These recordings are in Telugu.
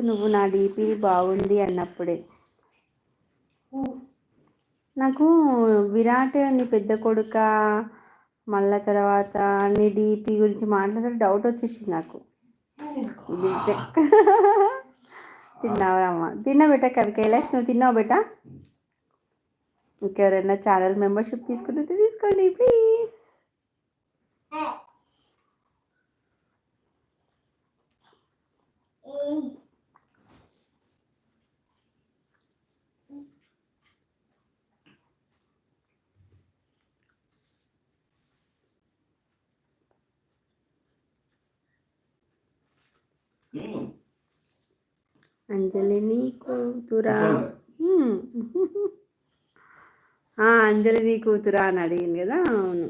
నువ్వు నా డీపీ బాగుంది అన్నప్పుడే. నాకు విరాట్ నీ పెద్ద కొడుక మళ్ళా తర్వాత నీ డీపీ గురించి మాట్లాడితే డౌట్ వచ్చేసింది నాకు. ఇది చెక్. తిన్నావా అమ్మ? తిన్నా బెట కవి కైలాష్ నువ్వు తిన్నావు బెట? ఇంకెవరైనా ఛానల్ మెంబర్షిప్ తీసుకుంటుంటే తీసుకోండి ప్లీజ్. అంజలి నీ కూతురా? మ్మ్. ఆ, అంజలి నీ కూతురా అని అడిగింది కదా అవును.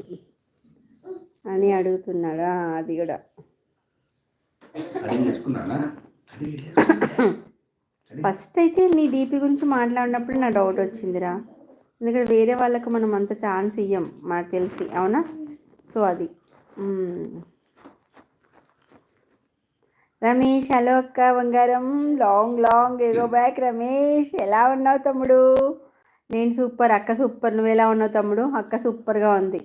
అని అడుగుతున్నాడు. అది కూడా. ఫస్ట్ అయితే నీ డీపీ గురించి మాట్లాడినప్పుడు నా డౌట్ వచ్చిందిరా. ఎందుకంటే వేరే వాళ్ళకు మనం అంత ఛాన్స్ ఇయ్యం మనకు తెలిసి అవునా? సో అది. రమేష్ హలో అక్క బంగారం long long ago back Ramesh ఎలా ఉన్నావు తమ్ముడు? నేను సూపర్ అక్క సూపర్ నువ్వు ఎలా ఉన్నావు తమ్ముడు? అక్క సూపర్గా ఉంది.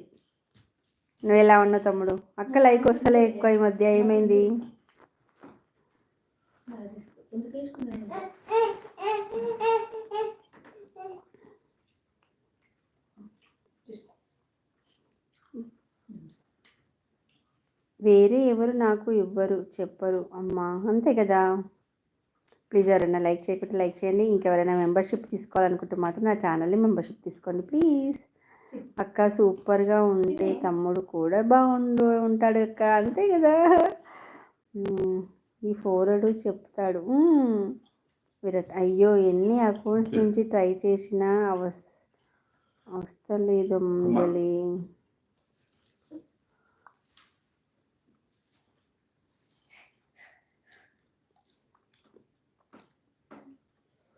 నువ్వు ఎలా ఉన్నావు తమ్ముడు? అక్క లైక్ వస్తలే ఎక్కువ ఈ మధ్య ఏమైంది? వేరే ఎవరు నాకు ఇవ్వరు చెప్పరు. అమ్మా అంతే కదా? ప్లీజ్ ఎవరైనా లైక్ చేయకుంటే లైక్ చేయండి. ఇంకెవరైనా మెంబర్షిప్ తీసుకోవాలనుకుంటే మాత్రం నా ఛానల్ని మెంబర్షిప్ తీసుకోండి ప్లీజ్. అక్క సూపర్గా ఉంటే తమ్ముడు కూడా బాగుండు ఉంటాడు అక్క అంతే కదా. ఈ ఫోరడు చెప్తాడు. విరాట్ అయ్యో ఎన్ని అకౌంట్స్ నుంచి ట్రై చేసినా అవస్ వస్తలేదు అంజలి.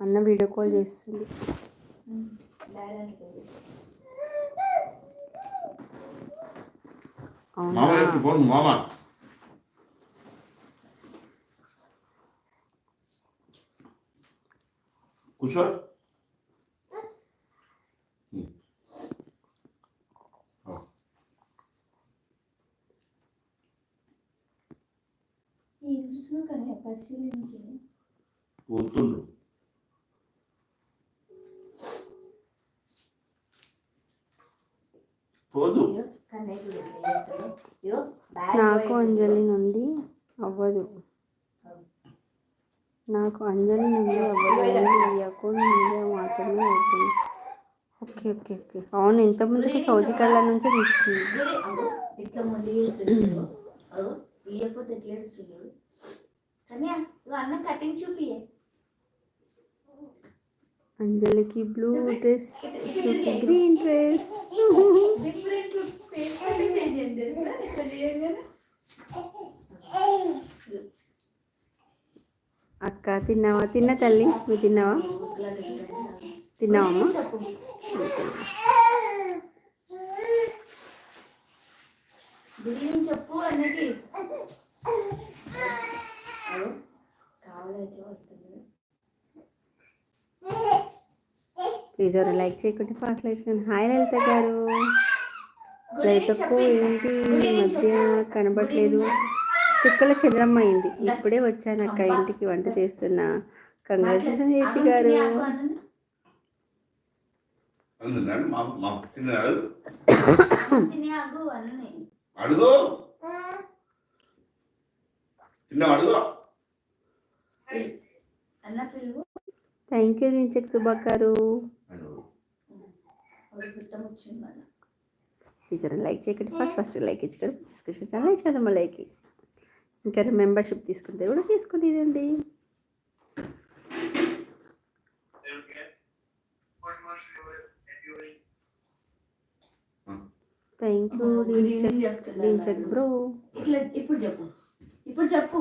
అన్న వీడియో కాల్ చేస్తుంది అవునా? కూర్చో. ఈ పరిశీలించి. కూర్చుండు పోదు. నాకు అంజలి నుండి అవ్వదు. నాకు అంజలి నుండి అవ్వదు. ఈ అకౌంట్ నుండి మాత్రమే అవుతుంది. Okay okay okay. అవును ఇంతకుముందుకు సౌజీ కళ్ళ నుంచే తీసుకుంది అంజలికి blue dress green dress different face change అయింది అక్క తిన్నావా? తిన్న తల్లి? నువ్వు తిన్నావా? తిన్నావమ్మా చెప్పు అన్నకి. అగో, కావాలైతే వస్తుంది ప్లీజ్ ఎవరు లైక్ చేయకుంటే ఫాస్ట్ లైక్ చేయండి హాయ్ లలిత గారు. లలితకు ఏంటి మధ్య కనబడలేదు. చుక్కల చంద్రమ్మ అయింది. ఇప్పుడే వచ్చాను అక్క ఇంటికి వంట చేస్తున్నా. కంగ్రాచులేషన్ చేసి గారు. అడుగు. థ్యాంక్ యూ రించక్ తుబాకారు ఎవరు లైక్ చేయకండి. ఫస్ట్ ఫస్ట్ లైక్ ఇచ్చుకోండి. డిస్కషన్ ఛానల్ చదమ్మ లైక్. ఇంకా మెంబర్షిప్ తీసుకుంటే కూడా తీసుకోండి ఇదండి థ్యాంక్ యూ రించక్ రించక్ బ్రో ఇట్లా ఇప్పుడు చెప్పు. ఇప్పుడు చెప్పు.